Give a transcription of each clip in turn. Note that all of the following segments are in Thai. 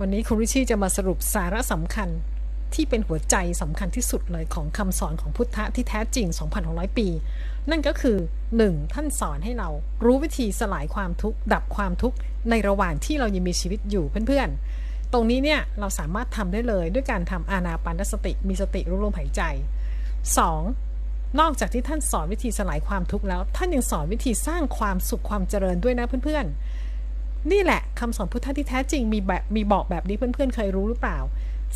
วันนี้คุณริชี่จะมาสรุปสาระสำคัญที่เป็นหัวใจสำคัญที่สุดเลยของคำสอนของพุทธะที่แท้จริง 2,600 ปี นั่นก็คือ 1. ท่านสอนให้เรารู้วิธีสลายความทุกข์ ดับความทุกข์ ในระหว่างที่เรายังมีชีวิตอยู่เพื่อนๆ ตรงนี้เนี่ย เราสามารถทำได้เลยด้วยการทำอานาปานสติ มีสติรู้ลมหายใจ 2. นอกจากที่ท่านสอนวิธีสลายความทุกข์แล้ว ท่านยังสอนวิธีสร้างความสุขความเจริญด้วยนะเพื่อนๆ นี่แหละคำสอนพุทธที่แท้จริงมีแบบมีบอกแบบนี้เพื่อนๆเคยรู้หรือเปล่า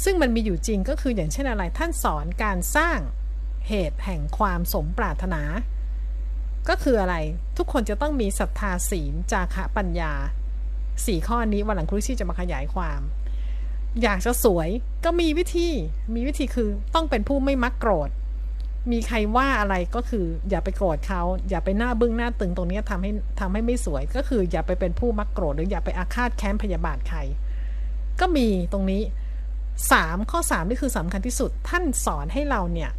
ซึ่งมันมีอยู่จริงก็คืออย่างเช่นอะไรท่านสอนการสร้างเหตุแห่งความสมปรารถนา ก็คืออะไรทุกคนจะต้องมีศรัทธาศีลจาคะปัญญาสี่ข้อนี้วันหลังครูชี่จะมาขยายความ อยากจะสวยก็มีวิธี มีวิธีคือต้องเป็นผู้ไม่มักโกรธ มีใครว่าอะไรก็คืออย่าไปโกรธเขาอย่าไปหน้าบึ้งหน้าตึงตรงนี้ทำให้ทำให้ไม่สวยก็คืออย่าไปเป็นผู้มักโกรธหรืออย่าไปอาฆาตแค้นพยาบาทใคร ก็มีตรงนี้สามข้อสามนี่คือสำคัญที่สุดท่านสอนให้เราเนี่ย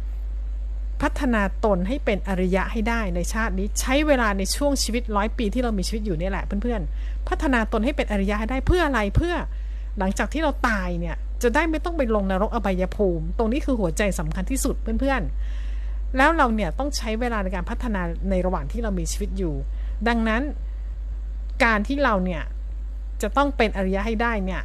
พัฒนาตนให้เป็นอริยะให้ได้ในชาตินี้ใช้เวลาในช่วงชีวิตร้อยปีที่เรามีชีวิตอยู่นี่แหละเพื่อนๆพัฒนาตนให้เป็นอริยะให้ได้เพื่ออะไรเพื่อหลังจากที่เราตายเนี่ยจะได้ไม่ต้องไปลงนรกอบายภูมิ ตรงนี้คือหัวใจสำคัญที่สุดเพื่อนๆ แล้วเราเนี่ยต้องใช้เวลาในการพัฒนาในระหว่างที่เรามีชีวิตอยู่ ดังนั้นการที่เราเนี่ยจะต้องเป็นอริยะให้ได้เนี่ย